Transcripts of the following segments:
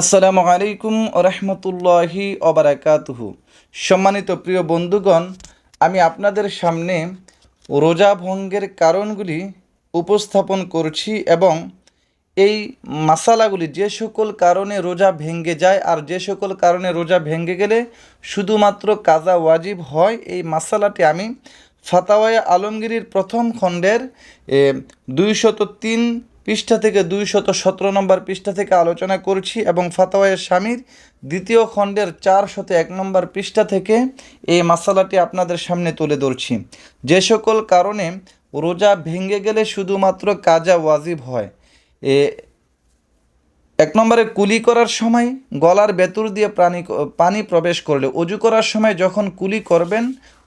আসসালামু আলাইকুম রহমতুল্লাহি অবরাকাতুহু সম্মানিত প্রিয় বন্ধুগণ, আমি আপনাদের সামনে রোজা ভঙ্গের কারণগুলি উপস্থাপন করছি এবং এই মাসালাগুলি যে সকল কারণে রোজা ভেঙ্গে যায় আর যে সকল কারণে রোজা ভেঙ্গে গেলে শুধুমাত্র কাজা ওয়াজিব হয়, এই মাসালাটি আমি ফাতাওয়ায় আলমগীরির প্রথম খণ্ডের দুইশত তিন পৃষ্ঠা থেকে দুইশত সতেরো নম্বর পৃষ্ঠা থেকে আলোচনা করছি এবং ফাতাওয়ায় স্বামীর দ্বিতীয় খণ্ডের চারশত এক নম্বর পৃষ্ঠা থেকে এই মশালাটি আপনাদের সামনে তুলে ধরছি। যে সকল কারণে রোজা ভেঙে গেলে শুধুমাত্র কাজা ওয়াজিব হয়। এ এক নম্বরে কুলি করার সময় গলার বেতুর দিয়ে প্রাণী পানি প্রবেশ করলে অজু করার সময় যখন কুলি করবেন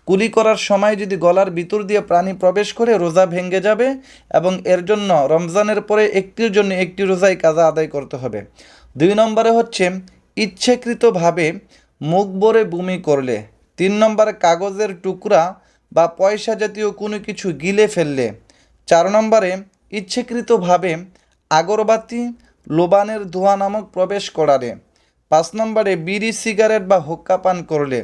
কুলি করার সময় যদি গলার ভিতর দিয়ে প্রাণী প্রবেশ করে, রোজা ভেঙে যাবে এবং এর জন্য রমজানের পরে একটির জন্য একটি রোজাই কাজা আদায় করতে হবে। দুই নম্বরে হচ্ছে, ইচ্ছেকৃতভাবে মুখ ভরে বমি করলে। তিন নম্বরে, কাগজের টুকরা বা পয়সা জাতীয় কোনো কিছু গিলে ফেললে। চার নম্বরে, ইচ্ছেকৃতভাবে আগরবাতি, লোবানের ধোঁয়া নামক প্রবেশ করালে। পাঁচ নম্বরে, বিড়ি, সিগারেট বা হুক্কা পান করলে।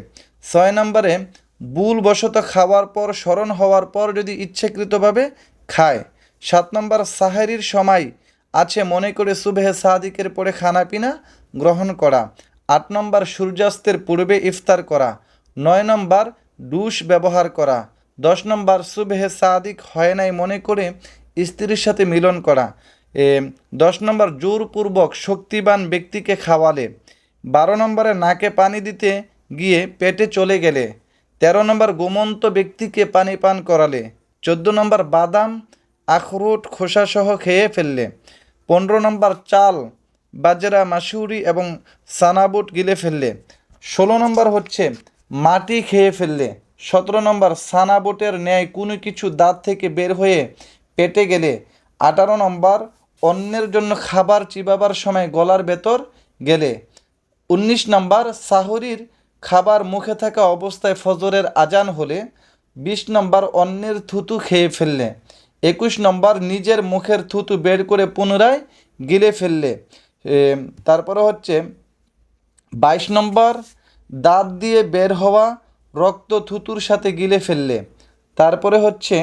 ছয় নম্বরে ভুলবশত খাওয়ার পর, স্মরণ হওয়ার পর যদি ইচ্ছাকৃতভাবে খায়। সাত নম্বর, সাহেরির সময় আছে মনে করে সুবেহে সাদিকের পরে খানাপিনা গ্রহণ করা। আট নম্বর, সূর্যাস্তের পূর্বে ইফতার করা। নয় নম্বর ডুশ ব্যবহার করা। দশ নম্বর, সুবেহে সাদিক হয় নাই মনে করে স্ত্রীর সাথে মিলন করা। দশ নম্বর, জোরপূর্বক শক্তিবান ব্যক্তিকে খাওয়ালে। বারো নম্বরে, নাকে পানি দিতে গিয়ে পেটে চলে গেলে। তেরো নম্বর গোমন্ত ব্যক্তিকে পানি পান করালে, চোদ্দ নম্বর বাদাম, আখরোট, খোসাসহ খেয়ে ফেললে, পনেরো নম্বর চাল, বাজরা, মাসুরি এবং সানাবুট গিলে ফেললে, ষোলো নম্বর হচ্ছে মাটি খেয়ে ফেললে, সতেরো নম্বর সানাবুটের ন্যায় কোনো কিছু দাঁত থেকে বের হয়ে পেটে গেলে, আঠারো নম্বর অন্যের জন্য খাবার চিবাবার সময় গলার ভেতর গেলে, উনিশ নম্বর সাহরির খাবার মুখে থাকা অবস্থায় ফজরের আজান হলে বিশ নম্বর অন্যের থুতু খেয়ে ফেললে, একুশ নম্বর নিজের মুখের থুতু বের করে পুনরায় গিলে ফেললে। তারপরে হচ্ছে বাইশ নম্বর দাঁত দিয়ে বের হওয়া রক্ত থুতুর সাথে গিলে ফেললে। তারপরে হচ্ছে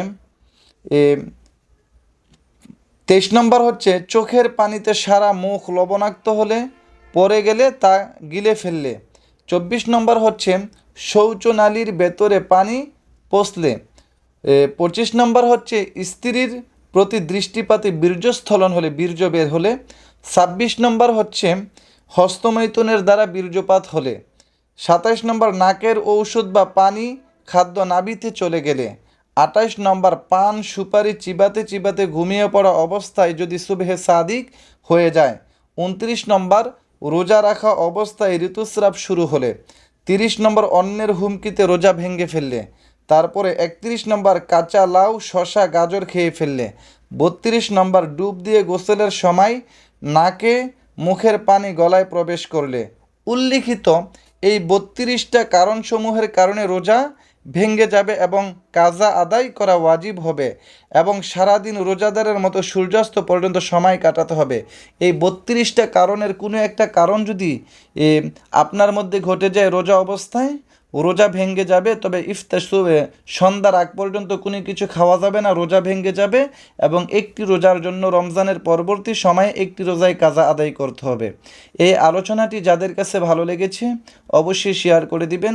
তেইশ নম্বর হচ্ছে চোখের পানিতে সারা মুখ লবণাক্ত হলে পরে গেলে তা গিলে ফেললে। চব্বিশ নম্বর হচ্ছে, শৌচনালীর ভেতরে পানি পচলে। পঁচিশ নম্বর হচ্ছে, স্ত্রীর প্রতি দৃষ্টিপাতে বীর্যস্থলন হলে, বীর্য বের হলে। ছাব্বিশ নম্বর হচ্ছে, হস্তমৈথুনের দ্বারা বীর্যপাত হলে। সাতাইশ নম্বর, নাকের ঔষধ বা পানি খাদ্য নাবিতে চলে গেলে। আঠাইশ নম্বর, পান সুপারি চিবাতে চিবাতে ঘুমিয়ে পড়া অবস্থায় যদি সুবেহে সাদিক হয়ে যায়। উনত্রিশ নম্বর রোজা রাখা অবস্থায় ঋতুস্রাব শুরু হলে তিরিশ নম্বর অন্যের হুমকিতে রোজা ভেঙে ফেললে, তারপরে একত্রিশ নম্বর কাঁচা লাউ শশা গাজর খেয়ে ফেললে, বত্রিশ নম্বর ডুব দিয়ে গোসলের সময় নাকে মুখের পানি গলায় প্রবেশ করলে, উল্লিখিত এই বত্রিশটা কারণসমূহের কারণে রোজা ভেঙে যাবে এবং কাজা আদায় করা ওয়াজিব হবে এবং সারাদিন রোজাদারের মতো সূর্যাস্ত পর্যন্ত সময় কাটাতে হবে। এই বত্রিশটা কারণের কোনো একটা কারণ যদি আপনার মধ্যে ঘটে যায় রোজা অবস্থায়, রোজা ভেঙ্গে যাবে, তবে ইফতার সন্ধ্যার আগ পর্যন্ত কোনো কিছু খাওয়া যাবে না, রোজা ভেঙ্গে যাবে এবং একটি রোজার জন্য রমজানের পরবর্তী সময়ে একটি রোজায় কাজা আদায় করতে হবে। এই আলোচনাটি যাদের কাছে ভালো লেগেছে, অবশ্যই শেয়ার করে দিবেন।